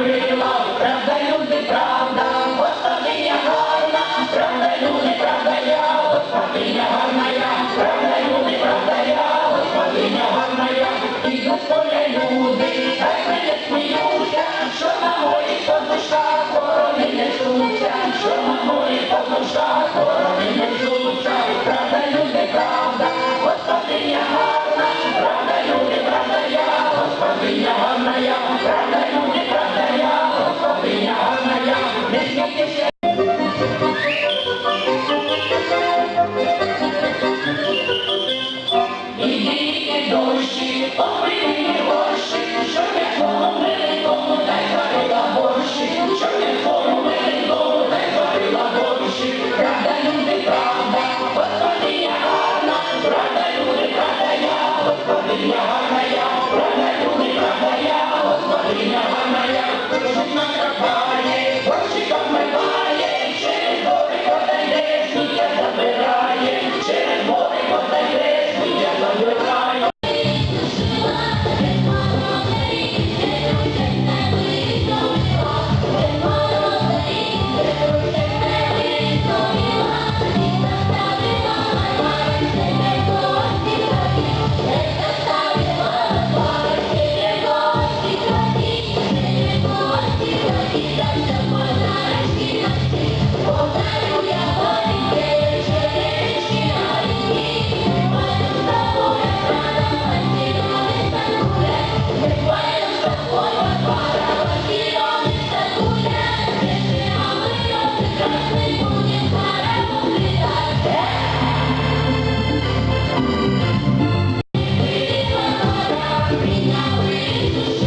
Курила, правда, люди, правда, господиня гарна, правда, люди, правда, я, господиня гарна я, правда, люди, правда, я, господиня гарна я, ідуть поля люди, хай мене сміються, що на морі по душа, корони несуться, що на морі по душа, корони. Що не борщі, що не твого Now we